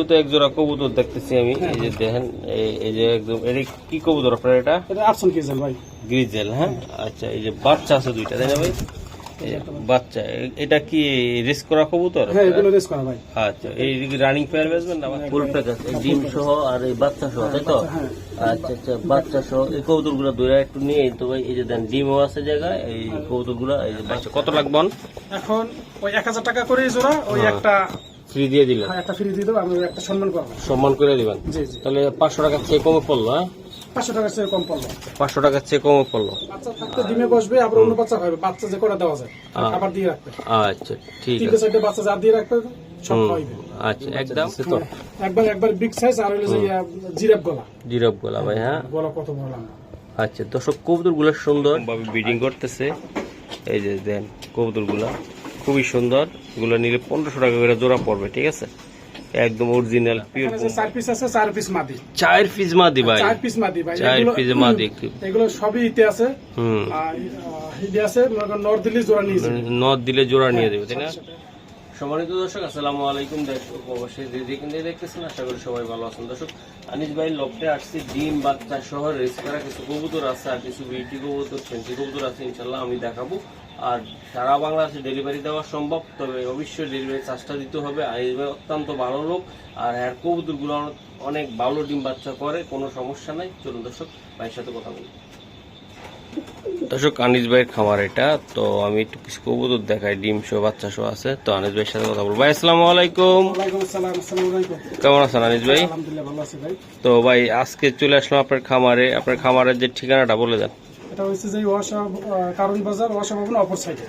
তো এক জোড়া কবুতর দেখতেছি আমি এই যে দেখেন এই- এই যে একদম এটা কি কবুতর আপনার এটা? এটা আটশন কেজি ভাই। গ্রিজেল হ্যাঁ? আচ্ছা এই যে বাচ্চা আছে দুইটা তাই না ভাই? বাচ্চা এটা কি রেস করা কবুতর? হ্যাঁ এগুলো রেস করা ভাই। আচ্ছা এই রানিং পেয়ার বেচবেন না? ফুল প্যাকেজ ডিম সহ আর এই বাচ্চা সহ তাই তো? হ্যাঁ। আচ্ছা আচ্ছা বাচ্চা সহ এই কবুতরগুলো ধরে একটু নিয়ে তো ভাই এই যে দেন ডিমও আছে জায়গায় এই কবুতরগুলো এই যে কত লাগবন এখন ওই এক হাজার টাকা করে জোড়া ওই হ্যাঁ। একটা ফ্রি দিয়ে দিলেন? হ্যাঁ, একটা ফ্রি দিয়ে দেবো আমি একটা সম্মান করব। সম্মান করে দিবেন? জি জি। তাহলে পাঁচশো টাকার চেয়ে কমে পড়ল হ্যাঁ? পাঁচশো টাকার চেয়ে কম পড়ল। পাঁচশো টাকার চেয়ে কমে পড়ল। বাচ্চা থাকতে ডিমে বসবে আবার অন্য বাচ্চা খাবে। বাচ্চা যে করে দেওয়া যায়। খাবার দিয়ে রাখবে। আচ্ছা ঠিক আছে। বাচ্চা যা দিয়ে রাখবে সব হুম, আচ্ছা একদম? একবার একবার বিগ সাইজ আর হইল যে গলা। জিরব গোলা ভাই হ্যাঁ? গলা কত বড় লম্বা। আচ্ছা দর্শক কবুতরগুলো সুন্দর। ভাবে ব্রিডিং করতেছে। এই যে দেন কবুতরগুলা খুবই সুন্দর। এগুলো নিলে পনেরোশো টাকা করে জোড়া পড়বে ঠিক আছে? একদম অরিজিনাল পিওর চার পিস আছে চার পিস মাদি। চার পিস মাদি ভাই। চার পিস মাদি ভাই। চার পিস মাদি। এগুলো সবই ইতে আছে। হুম। আর ইতে আছে নর্থ দিল্লি জোড়া নিয়েছে নদ দিলে জোড়া নিয়ে দেবে তাই না? সম্মানিত দর্শক আসসালামু আলাইকুম। দর্শক অবশ্যই যে যেখান থেকে দেখতেছেন আশা করি সবাই ভালো আছেন। দর্শক আনিস ভাই লকটে আসছি ডিম বাচ্চা সহ রেস করা কিছু কবুতর আছে আর কিছু বিউটি কবুতর ফেন্সি কবুতর আছে ইনশাল্লাহ আমি দেখাবো। আর সারা বাংলাদেশে ডেলিভারি দেওয়া সম্ভব তবে অবশ্যই ডেলিভারি চার্জটা দিতে হবে। আনিস ভাই অত্যন্ত ভালো লোক আর হ্যাঁ কবুতরগুলো অনেক ভালো ডিম বাচ্চা করে কোনো সমস্যা নাই। চলুন দর্শক ভাইয়ের সাথে কথা বলি। দর্শক আনিস ভাইয়ের খামার এটা। তো আমি একটু কিছু কবুতর দেখাই ডিম শো বাচ্চা শো আছে। তো আনিস ভাইয়ের সাথে কথা বলব। ভাই আসসালামু আলাইকুম। কেমন আছেন আনিস ভাই। তো ভাই আজকে চলে আসলাম আপনার খামারে। আপনার খামারের যে ঠিকানাটা বলে দেন। এটা হচ্ছে যে ওয়াসা কারণ বাজার ওয়াসা ভবন অপর সাইডে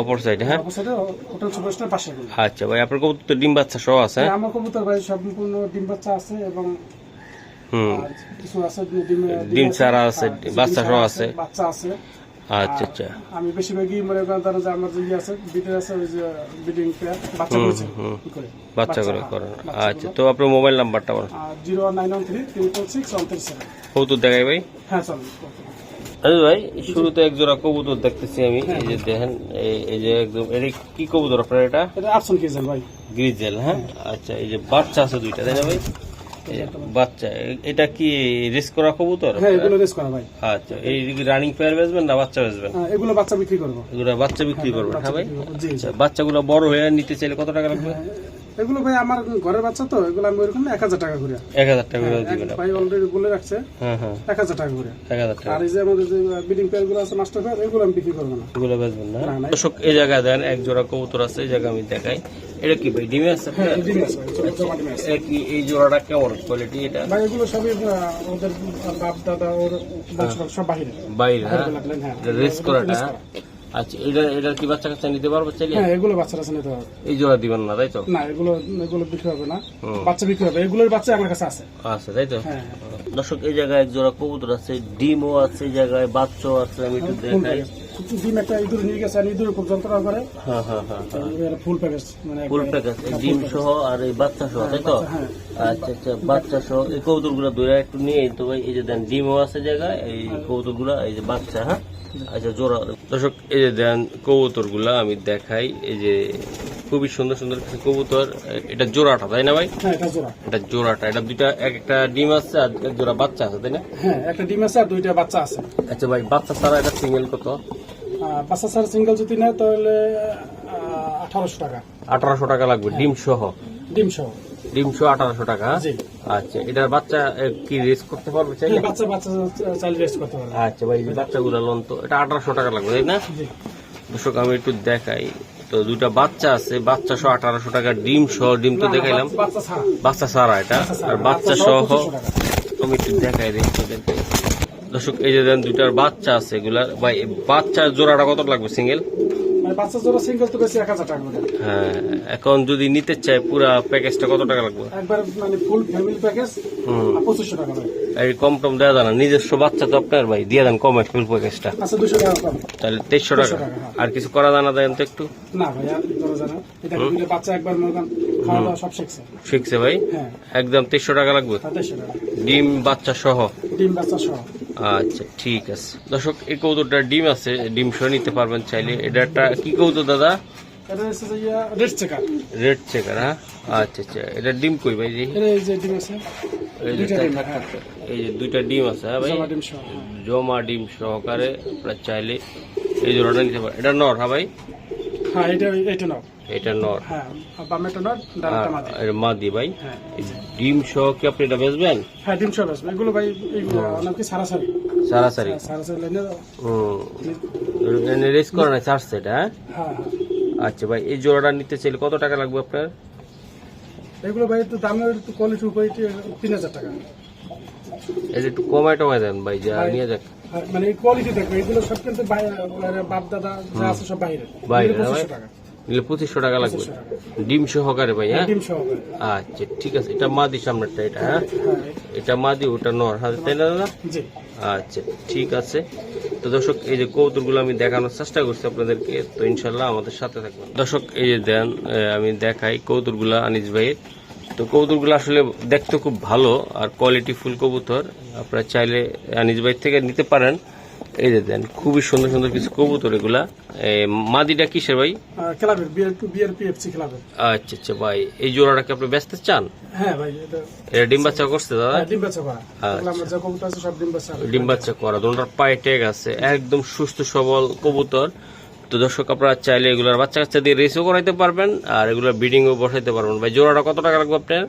অপর সাইডে হ্যাঁ? অপর সাইডে হোটেল সুপারস্টার পাশে আচ্ছা ভাই আপনার কবুতর ডিম বাচ্চা সহ আছে? হ্যাঁ? আমার কবুতর ভাই সম্পূর্ণ ডিম বাচ্চা আছে এবং হুম। কিছু আছে ডিম ডিম চারা আছে, বাচ্চা সহ আছে। বাচ্চা আছে। আচ্ছা আচ্ছা। আমি বেশিরভাগই মনে করেন ধরো যে আমার যে ইয়ে আছে বিটের আছে ওই যে বিডিং বাচ্চা করে? বাচ্চা করে হ্যাঁ, করেন আচ্ছা তো আপনার মোবাইল নাম্বারটা বলেন। Zero nine one three triple six one three seven দেখাই ভাই। হ্যাঁ চল আরে ভাই শুরুতে এক জোড়া কবুতর দেখতেছি আমি। এই যে দেখেন এই- যে একদম এটা কি কবুতর আপনার এটা? ভাই। গ্রিজেল হ্যাঁ? আচ্ছা এই যে বাচ্চা আছে দুইটা তাই না ভাই? এই যে বাচ্চা এটা কি রেস করা কবুতর? হ্যাঁ এগুলো রেস করা ভাই। আচ্ছা এই রানিং পেয়ার বেচবেন না বাচ্চা বেচবেন? হ্যাঁ, এগুলো বাচ্চা বিক্রি করব। এগুলো বাচ্চা বিক্রি করবেন হ্যাঁ ভাই? আচ্ছা বাচ্চাগুলো বড় হয়ে নিতে চাইলে কত টাকা লাগবে? এগুলো ভাই আমার ঘরের বাচ্চা তো এগুলো আমি ওইরকম এক হাজার টাকা করে। এক হাজার টাকা করে দিবেন ভাই অলরেডি বলে রাখছে হ্যাঁ হ্যাঁ। এক হাজার টাকা করে। এক হাজার টাকা। আর এই যে আমাদের যে পেয়ারগুলো আছে মাস্টার পেয়ার এগুলো আমি বিক্রি করব না। এগুলো বেচবেন না। দর্শক এই জায়গায় দেন এক জোড়া কবুতর আছে এই জায়গায় আমি দেখাই। এটা কি ভাই ডিমে আছে? হ্যাঁ। এটা কি এই জোড়াটা কেমন কোয়ালিটি এটা? ভাই এগুলো সবই ওদের বাপ দাদা ওর সব বাইরে হ্যাঁ? রেস করাটা? আচ্ছা এটা কি বাচ্চা কাচ্চা নিতে পারব চাইলে হ্যাঁ এগুলো বাচ্চারা আছে নিতে হবে এই জোড়া দিবেন না তাই তো? না এগুলো এগুলো বিক্রি হবে না। বাচ্চা বিক্রি হবে। এগুলোর বাচ্চা আমার কাছে আছে। তাই তো? হ্যাঁ। দর্শক এই জায়গায় এক জোড়া কবুতর আছে ডিমও আছে এই জায়গায় বাচ্চাও আছে আমি একটু দেখাই। ডিম একটা ইঁদুর নিয়ে গেছে আর ইঁদুর খুব যন্ত্রণা করে। হ্যাঁ হ্যাঁ হ্যাঁ হ্যাঁ। ফুল প্যাকেজ মানে ফুল প্যাকেজ ডিম সহ আর এই বাচ্চা সহ তাই তো? আচ্ছা আচ্ছা বাচ্চা সহ এই ধরে একটু নিয়ে তো ভাই এই যে দেন ডিমও আছে জায়গায় এই কবুতরগুলা এই যে বাচ্চা হ্যাঁ? আচ্ছা জোড়া দর্শক এই যে দেন কবুতরগুলা আমি দেখাই। এই যে খুবই সুন্দর সুন্দর কিছু কবুতর। এটা জোড়াটা তাই না ভাই? হ্যাঁ এটা জোড়া। এটা জোড়াটা। এটা দুইটা এক একটা ডিম আছে আর জোড়া বাচ্চা আছে তাই না? হ্যাঁ একটা ডিম আছে আর দুইটা বাচ্চা আছে। আচ্ছা ভাই বাচ্চা ছাড়া এটা সিঙ্গেল কত? বাচ্চা স্যার সিঙ্গেল যদি নেয় তাহলে আঠারোশো টাকা। আঠারোশো টাকা লাগবে ডিম সহ ডিম সহ ডিম সহ আঠারোশো টাকা। আচ্ছা এটার বাচ্চা কি রেস করতে পারবে চাইলে? হ্যাঁ, বাচ্চা বাচ্চা চাইলে রেস্ট করতে পারবে। আচ্ছা ভাই বাচ্চাগুলো লোন তো এটা আঠারোশো টাকা লাগবে তাই না? দর্শক আমি একটু দেখাই। তো দুটা বাচ্চা আছে বাচ্চা সহ আঠারোশো টাকা ডিম সহ ডিম তো দেখাইলাম। বাচ্চা সারা এটা আর বাচ্চা সহ সহ 2500 টাকা। আমি একটু দেখাই দেখি। দর্শক এই যে দেন দুটার বাচ্চা আছে এগুলা ভাই বাচ্চার জোড়াটা কত লাগবে সিঙ্গেল? বাচ্চা জোড়া সিঙ্গেল তো বেশি এক হাজার টাকা করে। হ্যাঁ এখন যদি নিতে চাই পুরা প্যাকেজটা কত টাকা লাগবে? একবার মানে ফুল ফ্যামিলি প্যাকেজ পঁচিশশো টাকা ভাই এই কম টম দেওয়া নিজস্ব বাচ্চা তো আপনার ভাই দিয়ে দেন কমে ফুল প্যাকেজটা আচ্ছা দুশো টাকা তাহলে তেইশশো টাকা। হ্যাঁ। আর কিছু করা জানা দেন তো একটু? না ভাই আর ধরো জানা এটা বাচ্চা একবার খাওয়া দাওয়া সব শিখছে। শিখছে ভাই? হ্যাঁ। একদম তেইশশো টাকা লাগবে? ডিম বাচ্চা সহ? ডিম বাচ্চা সহ। আচ্ছা ঠিক আছে। দর্শক এই কৌতুরটা ডিম আছে ডিম সহ নিতে পারবেন চাইলে। এটা একটা কি কৌতুর দাদা? এটা রেড চেকার রেড চেকার হ্যাঁ? আচ্ছা আচ্ছা। এটা ডিম কই ভাই এই যে ডিম আছে। এই যে দুইটা ডিম, থাক, হ্যাঁ। এই যে দুইটা ডিম আছে হ্যাঁ ভাই? জমা ডিম হ্যাঁ। সহকারে আপনারা চাইলে এই জোড়াটা নিতে পারেন। এটা নর হ্যাঁ ভাই? হ্যাঁ এটা এটা নাও এটা নর। হ্যাঁ বামেটা ডানটা মাদি। ভাই। হ্যাঁ। এই ডিম সহ কি আপনি এটা বেচবেন? হ্যাঁ ডিম সব আসবে এগুলো ভাই এগুলো নাম কি? সারাসারি। সারাসারি? হ্যাঁ, সারাসারি লাইনে হুম রেস করে না চার্জ সেটা হ্যাঁ? হ্যাঁ হ্যাঁ। আচ্ছা ভাই এই জোড়াটা নিতে চাইলে কত টাকা লাগবে আপনার? এগুলো ভাই একটু দামের একটু কোয়ালিটির উপরে তিন হাজার টাকা। এই যে একটু কমায় টমায় দেন ভাই যা নিয়ে যাক। আর মানে এই কোয়ালিটি দেখো এগুলো সব কিন্তু বাপ দাদা যা আছে সব বাইরে। বাইরে, এগুলো না ভাই? 2500 টাকা। নিলে পঁচিশশো টাকা লাগবে। 2500 ডিম সহকারে ভাই হ্যাঁ? আচ্ছা ঠিক আছে। এটা মাদি সামনেরটা এটা হ্যাঁ? হ্যাঁ। এটা মাদি ওটা নর হ্যাঁ? তাই না দাদা? আচ্ছা ঠিক আছে। তো দর্শক এই যে কৌতুকগুলো আমি দেখানোর চেষ্টা করছি আপনাদেরকে তো ইনশাল্লাহ আমাদের সাথে থাকবেন। দর্শক এই যে দেন আমি দেখাই কৌতুকগুলা আনিস ভাইয়ের। তো কবুতরগুলো আসলে দেখতে খুব ভালো আর কোয়ালিটি ফুল কবুতর। আপনারা চাইলে আনিস ভাই থেকে নিতে পারেন। এই যে দেন খুবই সুন্দর সুন্দর কিছু কবুতর এগুলা। এ, মাদিটা কিসের ভাই? ক্লাবের বিয়ার বিয়ার পিএফসি ক্লাবের। আচ্ছা আচ্ছা ভাই এই জোড়াটাকে আপনি ব্যস্ত চান? হ্যাঁ ভাই এটা ডিম বাচ্চা করছে দাদা? হ্যাঁ, ডিম বাচ্চা করা। এগুলো আমরা যা কবুতর আছে সব ডিম বাচ্চা ডিম বাচ্চা করা দুটার পায়ে ট্যাগ আছে একদম সুস্থ সবল কবুতর। তো দর্শক আপনারা চাইলে এগুলোর বাচ্চা কাচ্চা দিয়ে রেসও করাইতে পারবেন আর এগুলোর ব্রিডিংও বসাইতে পারবেন। ভাই জোড়াটা কত টাকা লাগবে আপনার?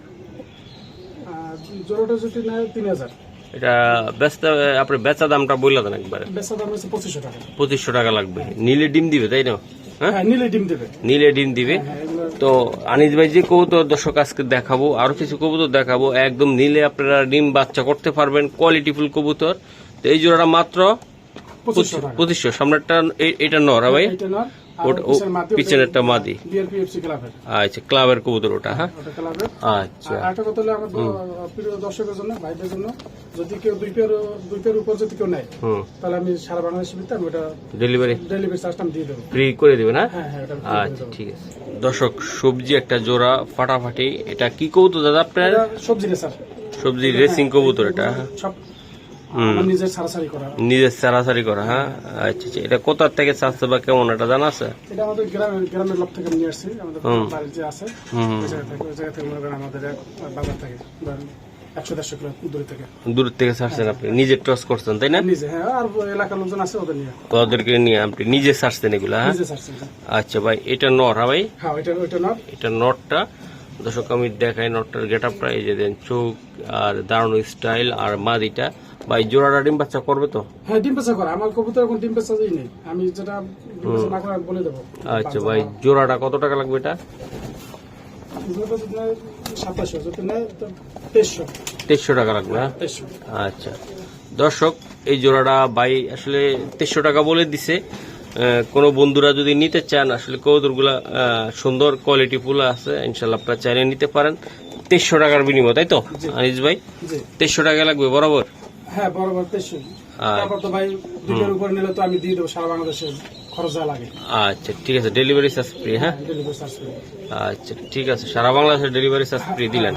জোড়াটা যদি নেয় তিন হাজার। এটা বেচতে আপনি বেচা দামটা বললে দেন একবারে। বেচা দাম হচ্ছে পঁচিশশো টাকা। পঁচিশশো টাকা লাগবে। নীলে ডিম দিবে তাই না? হ্যাঁ? হ্যাঁ ডিম দেবে। নীলে ডিম দিবে। হ্যাঁ তো আনিস ভাই যে কবুতর দর্শক আজকে দেখাবো আরও কিছু কবুতর দেখাবো একদম নীলে আপনারা ডিম বাচ্চা করতে পারবেন কোয়ালিটিফুল কবুতর। তো এই জোড়াটা মাত্র পঁচিশশো সামনেরটা এটা নর ভাই? ও, পিছনেরটা মাদি। আচ্ছা ক্লাবের কবুতর ওটা হ্যাঁ? আচ্ছা। একটা কথা হলো আমার প্রিয় দর্শকের জন্য ভাইদের জন্য যদি কেউ দুই পেয়ার দুই পেয়ার উপর যদি কেউ নেয় তাহলে আমি সারা বাংলাদেশের ভিতরে ওটা ডেলিভারি ডেলিভারি চার্জটা দিয়ে দেবো। ফ্রি করে দিবে না হ্যাঁ হ্যাঁ করে আচ্ছা ঠিক আছে। দর্শক সবজি একটা জোড়া ফাটাফাটি। এটা কি কবুতর দাদা আপনার? সবজি রেসিং কবুতর এটা হ্যাঁ? সব নিজের সারাসারি করা। নিজের সারাসারি করা হ্যাঁ? আচ্ছা আচ্ছা। এটা কোথার থেকে চাচ্ছে বা কেমন? এটা জানা আছে? এটা আমাদের গ্রামের গ্রামের লোক থেকে নিয়ে আসছি। আমাদের হুম। বাড়ির যে আছে হুম ওই জায়গা থেকে ওই জায়গা থেকে মনে করেন আমাদের বাজার থেকে একশো দেড়শো কিলো দূরে থেকে। দূর থেকে ছাড়ছেন আপনি? নিজে টস করছেন তাই না? নিজে হ্যাঁ আর এলাকার লোকজন আছে ওদের নিয়ে। ওদেরকে নিয়ে আপনি নিজে ছাড়ছেন এগুলো হ্যাঁ? আচ্ছা ভাই এটা নর হ্যাঁ ভাই? হ্যাঁ ওইটা এটা নটটা দর্শক আমি দেখাই নটটার গেট আপটা এই যে দেন চোখ আর দারুণ স্টাইল আর মাদিটা। ভাই জোড়াটা ডিম বাচ্চা করবে তো? হ্যাঁ ডিম করা। আমার কবুতর এখন ডিম নেই আমি যেটা না করে বলে দেবো। আচ্ছা ভাই জোড়াটা কত টাকা লাগবে এটা? তেইশশো। টাকা লাগবে হ্যাঁ? আচ্ছা। দর্শক এই জোড়াটা ভাই আসলে তেইশশো টাকা বলে দিছে। কোনো বন্ধুরা যদি নিতে চান আসলে কৌতুরগুলা সুন্দর কোয়ালিটি ফুল আছে ইনশাল্লাহ আপনারা চাইলে নিতে পারেন। তেইশশো টাকার বিনিময় তাই তো। আনিস ভাই তেইশশো টাকা লাগবে বরাবর? হ্যাঁ বরাবর তেইশশো আর- তারপর তো ভাই দুটোর উপর নিলে তো আমি দিয়ে দেবো সারা বাংলাদেশে খরচ যা লাগে। আচ্ছা ঠিক আছে ডেলিভারি চার্জ ফ্রি হ্যাঁ? ডেলিভারি চার্জ করে আচ্ছা ঠিক আছে সারা বাংলাদেশের ডেলিভারি চার্জ ফ্রি দিলেন।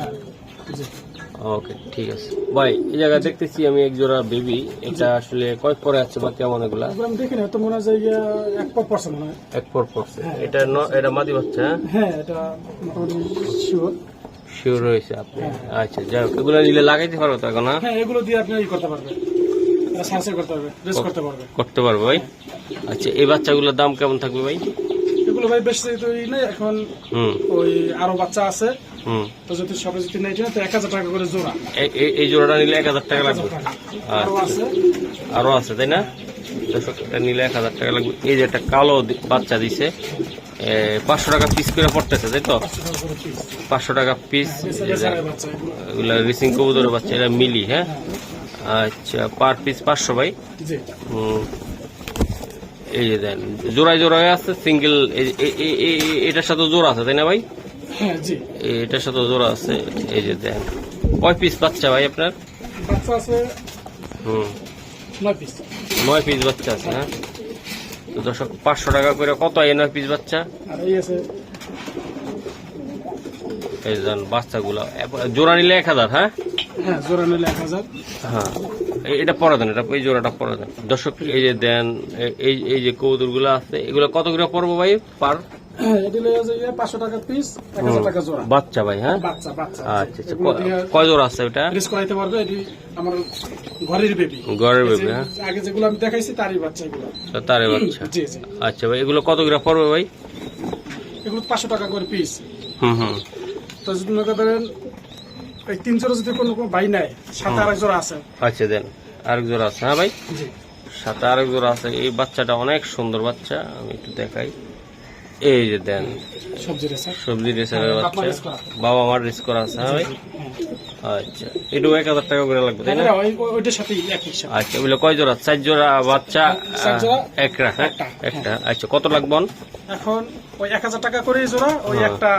ওকে ঠিক আছে। ভাই এই জায়গায় দেখতেছি আমি এক জোড়া বেবি এটা আসলে কয় পরে আছে বা কেমন এগুলা? আমি দেখি না তো মনে হয় এক পর পড়ছে মনে হয়। এক পর পড়ছে। এটা এটা মাদি বাচ্চা হ্যাঁ? হ্যাঁ এটা মোটামুটি শিওর শিওর হয়েছে আপনি। আচ্ছা যাই হোক এগুলো নিলে লাগাইতে পারব তো এখন হ্যাঁ? হ্যাঁ এগুলো দিয়ে আপনি করতে পারবেন। করতে পারবে রেস করতে পারবে করতে পারব ভাই। আচ্ছা এই বাচ্চাগুলোর দাম কেমন থাকবে ভাই? এগুলো ভাই বেশি তো নেই এখন ওই আরও বাচ্চা আছে। হুম। তো যদি সবাই যদি নেই তো এক হাজার টাকা করে জোড়া। এই জোড়াটা নিলে এক হাজার টাকা লাগবে। আরও আছে। আরও আছে তাই না? নিলে এক হাজার টাকা লাগবে। এই যে একটা কালো বাচ্চা দিছে। পাঁচশো টাকা পিস করে পড়তেছে তাই তো? পাঁচশো টাকা পিস এগুলো রিসিং কবুতরের বাচ্চা এটা মিলি হ্যাঁ? আচ্ছা পার পিস পাঁচশো ভাই। এই যে দেন জোড়ায় জোড়ায় আছে সিঙ্গেল এটার সাথে জোড়া আছে তাই না ভাই? হ্যাঁ এটার সাথে জোড়া আছে এই যে দেন। কয় পিস বাচ্চা ভাই আপনার? হুম। নয় পিস বাচ্চা আছে হ্যাঁ? তো দর্শক পাঁচশো টাকা করে কত এই পিস বাচ্চা? বাচ্চাগুলা এই বাচ্চাগুলো। জোড়া নিলে এক হাজার হ্যাঁ? হ্যাঁ জোড়া নিলে এক হাজার। হ্যাঁ। এটা পরা দেন এটা এই জোড়াটা পরা দেন। দর্শক এই যে দেন এই এই যে কবুতরগুলো আছে এগুলো কত করে পড়ব ভাই পার? পাঁচশো টাকা পিস এক হাজার টাকা জোড়া। বাচ্চা ভাই হ্যাঁ? বাচ্চা বাচ্চা। আচ্ছা আচ্ছা। কয় জোড়া আছে ওটা রিস করাইতে পারবে এটি আমার ঘরের বেবি ঘরের বেবি হ্যাঁ? আগে যেগুলো আমি দেখাইছি তারই বাচ্চা এগুলো। তো তারে বাচ্চা। জি জি। আচ্ছা ভাই এগুলো কত গ্রাম পড়বে ভাই? এগুলো পাঁচশো টাকা করে পিস হুম হুম। তো যদি মনে করেন এই তিন জোড়া যদি কোনো জোড়া আছে। আচ্ছা দেন। আরেক জোড়া আছে হ্যাঁ ভাই? আরেক জোড়া আছে। এই বাচ্চাটা অনেক সুন্দর বাচ্চা আমি একটু দেখাই। এই যে দেন। সবজি রেসা সবজি রেসারের হ্যাঁ, বাচ্চা। বাবা মার রিস্ক করা আছে হ্যাঁ? ভাই আচ্ছা এটাও এক হাজার টাকা করে লাগবে তাই না? ওইটার সাথে। আচ্ছা এগুলো কয় জোড়া? চার জোড়া বাচ্চা জোড়া? একটা হ্যাঁ? একটা, আচ্ছা কত লাগবে এখন ওই এক হাজার টাকা করে জোড়া ওই হ্যাঁ। একটা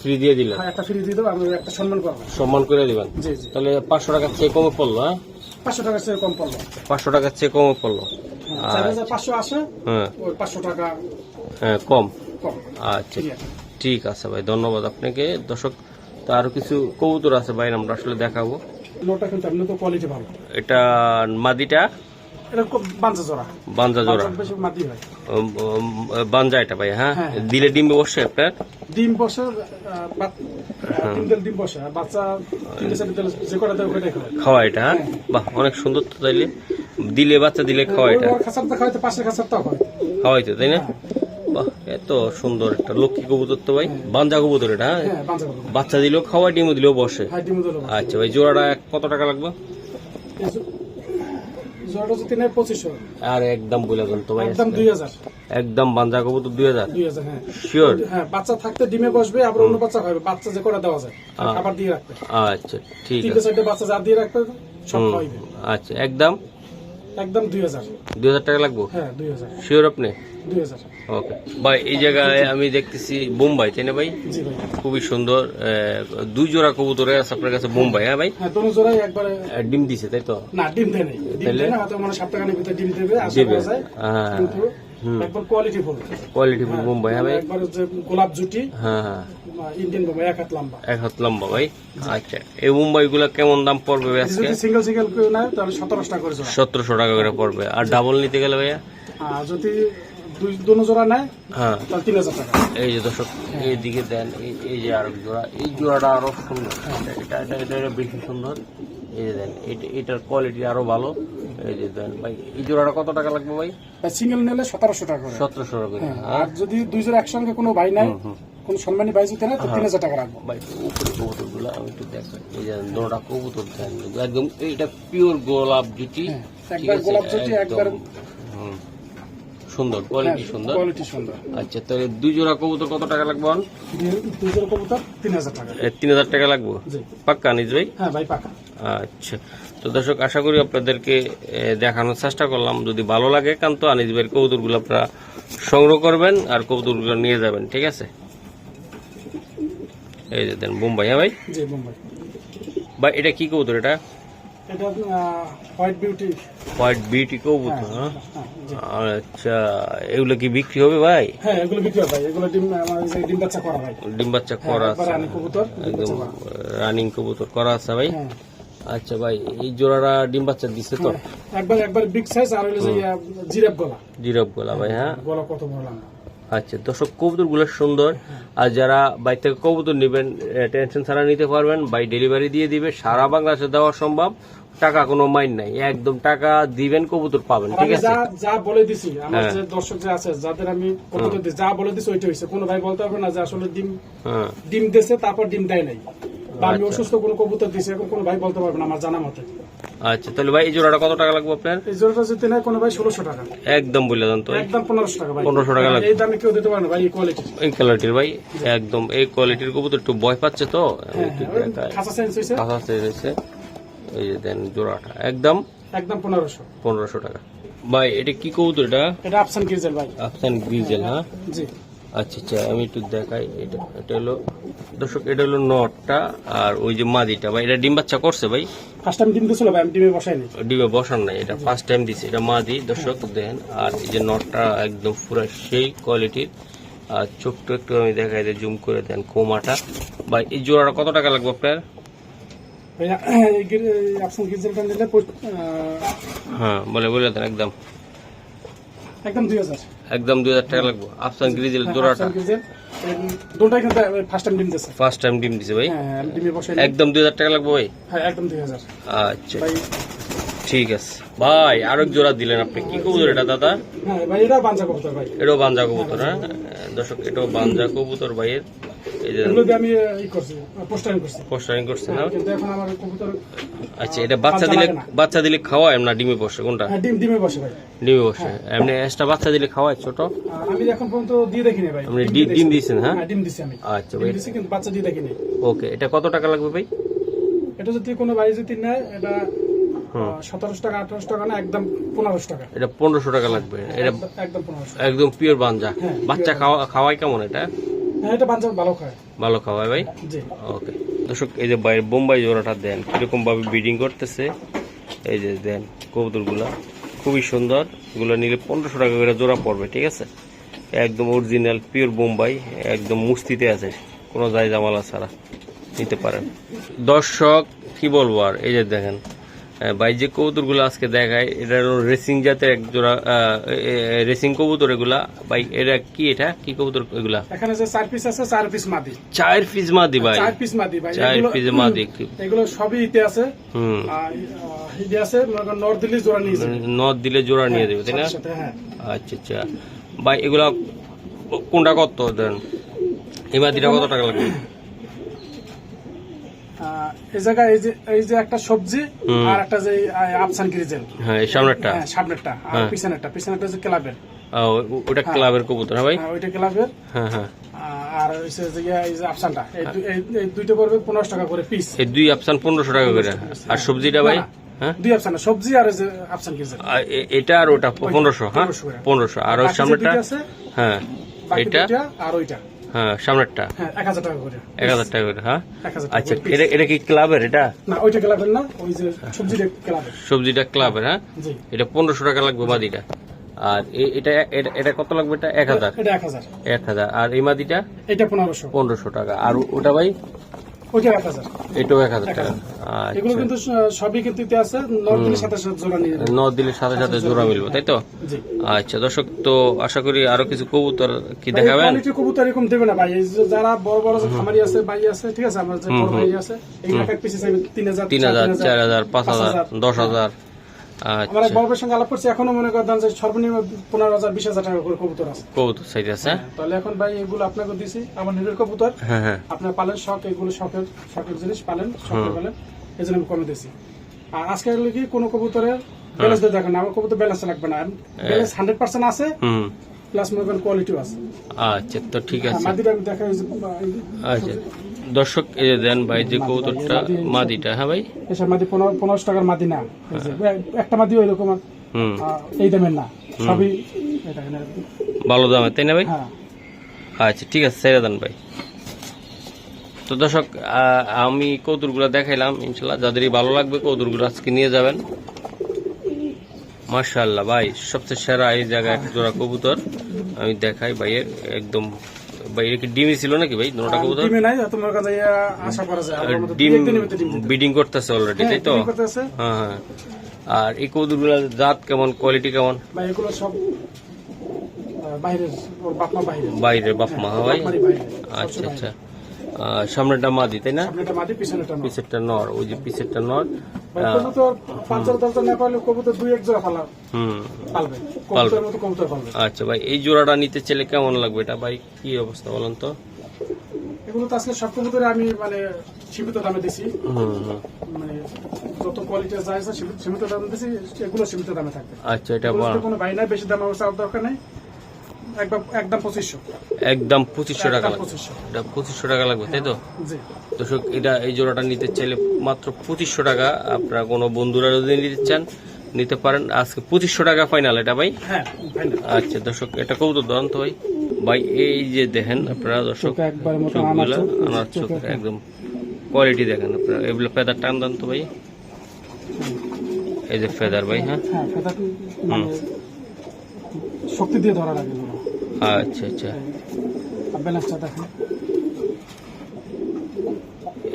ফ্রি দিয়ে হ্যাঁ, একটা ফ্রি দিয়ে দেবো আমি একটা সম্মান করব। সম্মান করে দিবেন? তাহলে পাঁচশো টাকার চেয়ে কমে পড়ল হ্যাঁ? পাঁচশো টাকা চেয়ে কম পড়ল। পাঁচশো টাকার চেয়ে কমে পড়ল। হ্যাঁ, পাঁচশো আসে হ্যাঁ। ওই পাঁচশো টাকা হ্যাঁ কম। কম। আচ্ছা ঠিক আছে। ভাই ধন্যবাদ আপনাকে। দর্শক তো আরও কিছু কবুতর আছে ভাই আমরা আসলে দেখাবো। লোটা কিন্তু এমনি তো কোয়ালিটি ভালো। এটা মাদিটা? বাঞ্জা হয়। এটা ভাই হ্যাঁ? হ্যাঁ। দিলে ডিমে বসে আপনার? ডিম বসে আহ, বা- হ্যাঁ। ডিম বসে বাচ্চা যে কটা খাওয়া এটা হ্যাঁ? বাহ অনেক সুন্দর তো তাইলে। দিলে বাচ্চা দিলে খাওয়া এটা। হয় খাওয়াইতো তাই না? বাহ এত সুন্দর একটা লক্ষ্মী কবুতর তো ভাই। বাঞ্জা কবুতর এটা হ্যাঁ? হ্যাঁ বাচ্চা দিলেও খাওয়া ডিমও দিলেও বসে। দিল আচ্ছা ভাই জোড়াটা কত টাকা লাগবে? আর একদম বলে দেন তো ভাই। একদম দুই হাজার। একদম বাঞ্জা কবুতর দুই হাজার? হ্যাঁ। শিওর হ্যাঁ বাচ্চা থাকতে ডিমে বসবে আবার অন্য বাচ্চা খাবে। বাচ্চা যে করে দেওয়া যায় হ্যাঁ। খাবার দিয়ে রাখবে। আচ্ছা ঠিক আছে। বাচ্চা যা দিয়ে রাখবে সব খাওয়াইবে। আচ্ছা একদম? একদম দুই হাজার। দুই হাজার টাকা লাগবো? হ্যাঁ দুই হাজার। শিওর আপনি? ওকে ভাই এই জায়গায় আমি দেখতেছি বোম্বাই তাই না ভাই? খুবই সুন্দর দুই জোড়া কবুতরে আছে আপনার কাছে বোম্বাই হ্যাঁ ভাই? হ্যাঁ ডিম দিছে তাই তো? না ডিম দেয় নেই। তাহলে? দেয় না হয়তো মানে ভিতরে ডিম দেবে হ্যাঁ। একবার quality full quality full Bombay হ্যাঁ ভাই? একবার গোলাপ জুটি হ্যাঁ হ্যাঁ। ইন্ডিয়ান বোম্বাই এক হাত লম্বা। এক হাত লম্বা ভাই? আচ্ছা এই মুম্বাই গুলা কেমন দাম পড়বে ভাই আজকে? যদি সিঙ্গেল সিঙ্গেল কেউ নেয় তাহলে সতেরোশো টাকা করে সতেরোশো টাকা করে পড়বে। আর ডাবল নিতে গেলে ভাইয়া? যদি দুই দোনো জোড়া নেয় হ্যাঁ। তাহলে তিন হাজার টাকা। এই যে দর্শক এইদিকে দেন এই- যে জোড়া এই জোড়াটা আরও সুন্দর। এটা এটা এটা এটা বেশি সুন্দর। এই যে দেন এটার কোয়ালিটি আরও ভালো। এই যে দেন ভাই এই জোড়াটা কত টাকা লাগবে ভাই? সিঙ্গেল নিলে সতেরোশো টাকা সতেরোশো টাকা করে হ্যাঁ, হ্যাঁ। আর যদি দুই জোড়া একসঙ্গে কোনো ভাই নেয় কোন সম্মানী ভাই যদি তো তিন হাজার টাকা রাখব। ভাই উপরে কবুতর আমি একটু দেখাই। এই যে দোড়া কবুতর দেন একদম এইটা পিওর গোলাপ জুটি হ্যাঁ, একবার গোলাপ জুটি, একবার। সুন্দর কোয়ালিটি সুন্দর? কোয়ালিটি সুন্দর। আচ্ছা তাহলে দুই জোড়া কবুতর কত টাকা লাগবে? দুই- দুই জোড়া কবুতর তিন হাজার টাকা। এ, তিন হাজার টাকা লাগবে? পাক্কা নিজ ভাই হ্যাঁ ভাই আচ্ছা তো দর্শক আশা করি আপনাদেরকে দেখানোর চেষ্টা করলাম। যদি ভালো লাগে কান্ত আনিস ভাইয়ের কবুতরগুলো আপনারা সংগ্রহ করবেন আর কবুতরগুলো নিয়ে যাবেন ঠিক আছে? এই যে দেন বোম্বাই হ্যাঁ ভাই? ভাই এটা কি কবুতর এটা? এটা হোয়াইট বিউটি হোয়াইট বিউটি কবুতর হ্যাঁ হ্যাঁ? আচ্ছা এগুলো কি বিক্রি হবে ভাই? হ্যাঁ এগুলো বিক্রি হয় ভাই। এগুলো ডিম আমার ডিম বাচ্চা করা ভাই। ডিম বাচ্চা হ্যাঁ, করা আছে। রানী কবুতর একদম রানিং কবুতর করা আছে ভাই। হ্যাঁ। আচ্ছা ভাই এই জোড়াটা ডিম বাচ্চা দিছে তো? একবার একবার বিগ সাইজ আর হইল যে জিরাফ গলা। জিরব গোলা ভাই হ্যাঁ? গলা কত বড় লম্বা। আচ্ছা দর্শক কবুতরগুলো সুন্দর। আর যারা বাই থেকে কবুতর নেবেন টেনশন ছাড়া নিতে পারবেন। বাই ডেলিভারি দিয়ে দিবে সারা বাংলাদেশে দেওয়া সম্ভব। টাকা কোনো মাইন নাই একদম টাকা দিবেন কবুতর পাবেন ঠিক আছে? যা বলে দিছি আমার হ্যাঁ। যে দর্শক যে আছে যাদের আমি কবুতর দিছি যা বলে দিছি ওইটা হইছে। কোনো ভাই বলতে পারবে না যে আসলে ডিম হ্যাঁ। ডিম দেছে তারপর ডিম দেয় নাই। বা আমি আচ্ছা। অসুস্থ কোনো কবুতর দিছি এখন কোনো ভাই বলতে পারবে না আমার জানা মতে। আচ্ছা তাহলে ভাই এই জোড়াটা কত টাকা লাগবে আপনার? এই জোড়াটা যদি নেয় কোনো ভাই ষোলোশো টাকা। একদম বলে দেন তো। একদম পনেরোশো টাকা ভাই। 1500 টাকা লাগবে। এই দামে কেউ দিতে পারে না ভাই এই কোয়ালিটি এই কোয়ালিটির ভাই একদম। এই কোয়ালিটির কবুতর একটু ভয় পাচ্ছে তো। খাসা সেন্স হয়েছে। কাঁচা stage হয়েছে। এই যে দেন জোড়াটা। একদম? একদম পনেরোশো। পনেরোশো টাকা। ভাই এটা কি কবুতর এটা? এটা আফসান গির্জেল ভাই। আফসান গ্রিজেল হ্যাঁ? জি। আচ্ছা আচ্ছা আমি একটু দেখাই এটা এটা হলো দর্শক এটা হলো নটটা আর ওই যে মাদিটা ভাই এটা ডিম বাচ্চা করছে ভাই? ফার্স্ট টাইম ডিম দিছিল ভাই আমি ডিমে বসাইনি ডিমে বসান নাই এটা ফার্স্ট টাইম দিছে এটা মাদি দর্শক দেন আর এই যে নটটা একদম পুরো সেই কোয়ালিটির আর ছোট্ট একটু আমি দেখাই দিই জুম করে দেন কোমাটা। ভাই এই জোড়াটা কত টাকা লাগবে আপনার? হ্যাঁ বলে বলে দেন একদম। একদম দুই হাজার। একদম দুই হাজার টাকা লাগবে। আফসান গ্রিজেল জোড়াটা। দুটাই কিন্তু ফার্স্ট টাইম ডিম দিছে ফার্স্ট টাইম ডিম দিছে ভাই। হ্যাঁ ডিমে বসে একদম দুই হাজার টাকা লাগবে ভাই। হ্যাঁ একদম দুই হাজার। আচ্ছা। ভাই। ঠিক আছে। ভাই আরেক জোড়া দিলেন আপনি। কি কবুতর এটা দাদা? হ্যাঁ ভাই এটা বানজা কবুতর ভাই। এটাও বাঞ্জা কবুতর হ্যাঁ? দর্শক এটাও বাঞ্জা কবুতর ভাইয়ের। এই যে এগুলো দিয়ে আমি ই করছি পোস্টারিং করছে। না? কিন্তু এখন আমার কবুতর আচ্ছা এটা বাচ্চা দিলে বাচ্চা দিলে খাওয়ায় না ডিমে বসে কোনটা? হ্যাঁ ডিম ডিমে বসে ভাই। ডিমে বসে। এমনি এক্সট্রা বাচ্চা দিলে খাওয়ায় ছোট? আমি এখন পর্যন্ত দিয়ে দেখিনি ভাই। আপনি ডিম দিয়েছেন হ্যাঁ? হ্যাঁ ডিম দিছি আমি। আচ্ছা ভাই দিছি কিন্তু বাচ্চা দিয়ে দেখিনি। ওকে এটা কত টাকা লাগবে ভাই? এটা যদি কোনো ভাই যদি নেয় এটা সতেরোশো টাকা আঠারোশো টাকা না একদম পনেরোশো টাকা। এটা পনেরোশো টাকা লাগবে। এটা একদম- একদম পিওর বাঞ্জা। হ্যাঁ, বাচ্চা খাওয়া খাওয়ায় কেমন এটা? হ্যাঁ এটা বাঞ্চা ভালো খায়। ভালো খাওয়ায় ভাই? ওকে। দর্শক এই যে বাইরে বোম্বাই জোড়াটা দেন কীরকম ভাবে ব্রিডিং করতেছে এই যে দেন কবুতরগুলা খুবই সুন্দর। এগুলো নিলে পনেরোশো টাকা করে জোড়া পড়বে ঠিক আছে? একদম অরিজিনাল পিওর বোম্বাই একদম মুস্তিতে আছে কোনো যাই জামালা ছাড়া নিতে পারেন। দর্শক কি বলব আর? এই যে দেখেন ভাই যে কবুতরগুলো আজকে দেখায় এটা রেসিং জাতের এক জোড়া রেসিং কবুতর এগুলা। ভাই এটা কি এটা? কি কবুতর এগুলা? এখানে যে চার পিস আছে চার পিস মাদি। চার পিস মাদি ভাই। চার পিস মাদি ভাই। চার পিস মাদি এগুলো সবই ইতে আছে। হুম। ইতে আছে নর্থ দিল্লি জোড়া নিয়ে যাবে। নদ দিলে জোড়া নিয়ে দেবে তাই না? হ্যাঁ। আচ্ছা আচ্ছা। ভাই এগুলা কোনটা কত দেন? এই মাদিটা কত টাকা লাগবে? এই জায়গায় এই যে এই যে একটা সবজি আর একটা যে আফসান গ্রিজেল হ্যাঁ এই সামনেরটা। হ্যাঁ সামনেরটা। আর হ্যাঁ। পিছনেরটা। পিছনেরটা যে ক্লাবের। ওটা ক্লাবের কবুতর হ্যাঁ ভাই? হ্যাঁ, ওইটা ক্লাবের। হ্যাঁ হ্যাঁ। আর হচ্ছে যে এই যে আফসানটা। এই দু- এই- এই দুইটা পড়বে টাকা করে পিস এই দুই পনেরোশো টাকা করে। আর সবজিটা ভাই। হ্যাঁ? দুই আফসান সবজি আর যে আফসান গ্রিজেল এটা আর ওটা পনেরোশো হ্যাঁ? 1500 পনেরোশো। আর ওই আছে, হ্যাঁ। এটা? আর ওইটা। হ্যাঁ সামনেরটা হ্যাঁ এক হাজার টাকা করে। এক হাজার টাকা করে হ্যাঁ? আচ্ছা এটা এটা কি ক্লাবের এটা? না ওইটা ক্লাবের না ওই যে সবজিটা ক্লাবের। সবজিটা ক্লাবের হ্যাঁ? এটা পনেরোশো টাকা লাগবে বাদিটা। আর এটা এটা- কত লাগবে এটা? এক হাজার। এটা এক হাজার। এক হাজার। আর এই মাদিটা? এটা পনেরোশো। পনেরোশো টাকা। আর ওটা ভাই? ওইটা হাজার। আচ্ছা। তাই তো? আচ্ছা দর্শক তো আশা করি আরও কিছু কবুতর কি দেখাবেন? কবুতর এরকম দেবে না ভাই। যারা বড় বড় খামারি আমার এক আচ্ছা সঙ্গে আলাপ করছি এখনও মনে করেন যে সর্বনিম্ন পনেরো হাজার বিশ হাজার টাকা করে কবুতর আছে। কবুতর সাইজ আছে? তাহলে এখন ভাই এগুলো আপনাকে দিছি আমার নিজের কবুতর। হ্যাঁ হ্যাঁ। আপনার পালেন শখ এগুলো শখের শখের জিনিস পালেন শখের পালেন এই জন্য আমি কমে দিয়েছি আর আজকে কি কোনো কবুতরের ব্যালেন্স দিয়ে দেখেন আমার কবুতর ব্যালেন্স লাগবে না। ব্যালেন্স হান্ড্রেড পার্সেন্ট আছে প্লাস মনে করেন কোয়ালিটিও আছে। আচ্ছা তো ঠিক আছে। মাদিটা আমি দেখা আচ্ছা। দর্শক এই যে দেন ভাই যে কবুতরটা মাদিটা হ্যাঁ ভাই? এসব মাদি পনেরো পনেরোশো টাকার মাদি না। এই যে, একটা মাদি ওই রকম হুম। এই দামের না। সবই এটা ভালো দামে তাই না ভাই? হ্যাঁ। আচ্ছা ঠিক আছে ছেড়ে দেন ভাই। তো দর্শক আমি কৌতুরগুলো দেখাইলাম ইনশাল্লাহ। যাদেরই ভালো লাগবে কৌতুরগুলো আজকে নিয়ে যাবেন। মার্শাল্লাহ ভাই সবচেয়ে সেরা এই জায়গায় এক জোড়া কবুতর। আমি দেখাই ভাইয়ের একদম ভাই এটা কি ডিমই ছিল নাকি ভাই? ডিমে নাই তোমার কাছে আশা করা যায়। ডিম দুই একদিনের ভিতরে ডিম দিতে। বিডিং করতেছে অলরেডি তাই তো? হ্যাঁ, হ্যাঁ হ্যাঁ। আর এই জাত কেমন? কোয়ালিটি কেমন? ভাই এগুলো সব বাইরের ওর বাপ মা বাইরে হ্যাঁ ভাই? আচ্ছা আচ্ছা। সামনেটা মাদি তাই না? পিছেরটা নর ওই যে পিছেরটা নর। ভাই কবুতর পাঁচ হাজার দশ না পারলে কবুতর এক জোড়া পালা হুম পালবে। কবুতরের মতো কবুতর পালবে। আচ্ছা ভাই এই জোড়াটা নিতে চাইলে কেমন লাগবে এটা? ভাই কি অবস্থা বলেন তো? এগুলো তো আসলে সব কবুতরে আমি মানে সীমিত দামে দিছি। মানে যত কোয়ালিটি আছে সীমিত- সীমিত দামে দিছি এগুলো সীমিত দামে থাকবে। আচ্ছা এটা কোনো ভাই বেশি দাম আমার দরকার নেই। একদম পঁচিশশো। একদম পঁচিশশো টাকা লাগবে। পঁচিশশো। টাকা লাগবে তাই তো? দর্শক এটা এই জোড়াটা নিতে চাইলে মাত্র পঁচিশশো টাকা আপনারা কোনো বন্ধুরা যদি নিতে চান নিতে পারেন। আজকে পঁচিশশো টাকা ফাইনাল এটা ভাই? হ্যাঁ আচ্ছা দর্শক এটা কবুতর ধরুন তো ভাই। ভাই এই যে দেখেন আপনারা দর্শক আনার চোখ একদম কোয়ালিটি দেখেন আপনারা। এগুলো ফেদার টান দেন তো ভাই। এই যে ফেদার ভাই হ্যাঁ? হ্যাঁ মানে শক্তি দিয়ে ধরা লাগে। আচ্ছা আচ্ছা। ব্যালেন্সটা দেখেন।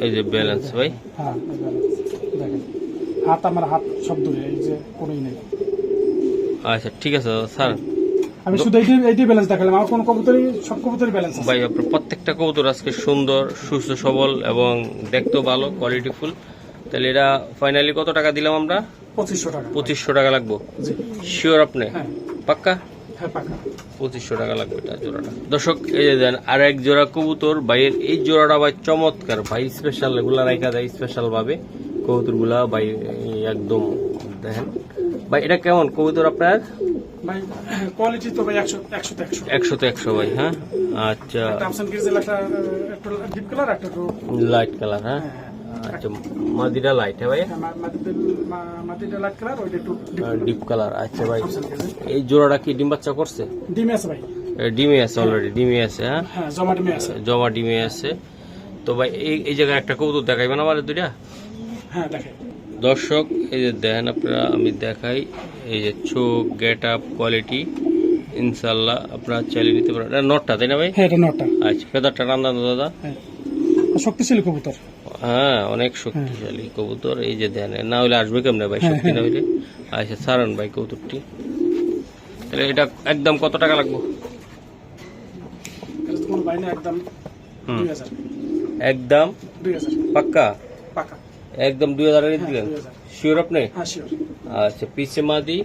এই যে ব্যালেন্স ভাই। হ্যাঁ দেখেন হাত আমার হাত সব দূরে এই যে কোনোই নেই। আচ্ছা ঠিক আছে স্যার। আমি শুধু এইটি এইটি ব্যালেন্স দেখালাম আমার কোনো কবুতরই সব কবুতরই ব্যালেন্স আছে। ভাই আপনার প্রত্যেকটা কবুতর আজকে সুন্দর সুস্থ সবল এবং দেখতেও ভালো কোয়ালিটি ফুল তাহলে এটা ফাইনালি কত টাকা দিলাম আমরা? পঁচিশশো টাকা। পঁচিশশো টাকা লাগবো। শিওর আপনি? হ্যাঁ। পাক্কা? হ্যাঁ পাকা পঁচিশশো টাকা লাগবে এটা জোড়াটা। দর্শক এই যে দেন আর এক জোড়া কবুতর ভাইয়ের এই জোড়াটা ভাই চমৎকার ভাই স্পেশাল এগুলা রাইখা দেয় স্পেশাল ভাবে। কবুতরগুলা ভাই একদম দেখেন। ভাই এটা কেমন কবুতর আপনার? কোয়ালিটি তো ভাই একশো তো একশো। ভাই হ্যাঁ? আচ্ছা। লাইট কালার হ্যাঁ, হ্যাঁ। আচ্ছা মাদিরা লাইট হ্যাঁ ভাই হ্যাঁ, লাইট কালার ওইটা একটু ডিপ কালার আচ্ছা ভাই। এই জোড়াটা কি ডিম বাচ্চা করছে? ডিমে আছে ভাই। ডিমে আছে অলরেডি ডিমে আছে হ্যাঁ? হ্যাঁ জমা ডিমে আছে। জমা ডিমে আছে। তো ভাই এই এই জায়গায় একটা কবুতর দেখাইবেন আমার দুইটা? হ্যাঁ দর্শক এই যে দেখেন আপনারা আমি দেখাই এই যে চোখ গেট আপ কোয়ালিটি ইনশাল্লাহ আপনারা চালিয়ে নিতে পারেন নটটা তাই না ভাই? হ্যাঁ এটা নটা আচ্ছা ফেদারটা রান্না দাদা। হ্যাঁ। শক্তিশালী কবুতর। হ্যাঁ অনেক শক্তিশালী কবুতর এই যে দেন না হলে আসবে কেমনে ভাই? শক্তি না হইলে? আচ্ছা সারান ভাই কবুতরটি। তাহলে এটা একদম কত টাকা লাগবে? একদম পাক্কা? একদম দুই হাজার হ্যাঁ দিলেন? শিওর আপনি? হ্যাঁ আচ্ছা পিছে মাদি?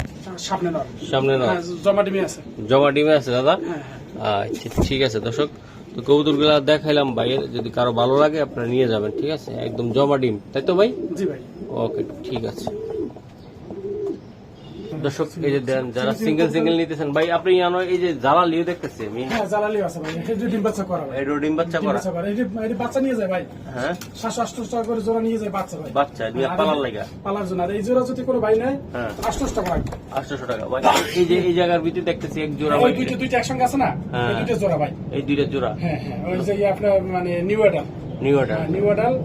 সামনে নয় সামনে না হ্যাঁ জমা ডিমে আছে। জমা ডিমে আছে দাদা? হ্যাঁ হ্যাঁ। আচ্ছা ঠিক আছে দর্শক। তো কবুতরগুলা দেখাইলাম ভাইয়ের যদি কারও ভালো লাগে আপনারা নিয়ে যাবেন ঠিক আছে? একদম জমা ডিম তাই তো ভাই? জি ভাই। ওকে ঠিক আছে। দর্শক এই যে দেন যারা সিঙ্গেল সিঙ্গেল নিতেছেন ভাই আপনি জানো এই যে জ্বালা লিও দেখতেছি আমি হ্যাঁ জ্বালালি আছে ভাই। এই যে ডিম বাচ্চা করা ভাই। এই ডিম বাচ্চা করা। এই বাচ্চা নিয়ে যায় ভাই। হ্যাঁ। সাতশো আটশো টাকা করে জোড়া নিয়ে যায় বাচ্চা ভাই। বাচ্চা নিয়ে পালার লাগা পালার জন্য। আর এই জোড়া যদি কোনো ভাই নেয় হ্যাঁ। আটশো টাকা লাগবে। আটশোশো টাকা ভাই। এই যে এই জায়গার ভিতরে দেখতেছি এক জোড়া ওই ভাই। দুইটা দুইটা একসঙ্গে আছে না? হ্যাঁ। এই দুইটা জোড়া ভাই। এই দুইটা জোড়া। হ্যাঁ হ্যাঁ। ওই যে ইয়ে আপনার মানে নিউ এডাল নিউ নিউ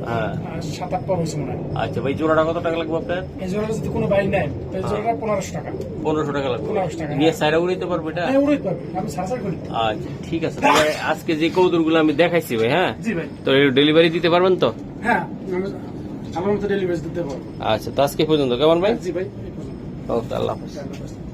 হ্যাঁ সাত আট পর হয়েছে মনে হয়। আচ্ছা ভাই জোড়াটা কত টাকা লাগবে আপনার? এই জোড়া যদি কোনো ভাই নেয় তো জোড়াটা পনেরোশো টাকা। পনেরোশো টাকা লাগবে। পনেরোশো টাকা নিয়ে সাইডে উড়াইতে পারব এটা? হ্যাঁ উড়াইতে পারবে। আমি করি। আচ্ছা ঠিক আছে। তবে আজকে যে কৌতুরগুলো আমি দেখাইছি ভাই হ্যাঁ? জি ভাই। তো ডেলিভারি দিতে পারবেন তো? হ্যাঁ আমার মতো ডেলিভারি দিতে পারব। আচ্ছা তো আজকে পর্যন্ত। কেমন ভাই? জি ভাই। ওকে আল্লাহ হাফেজ। আল্লাহ হাফেজ।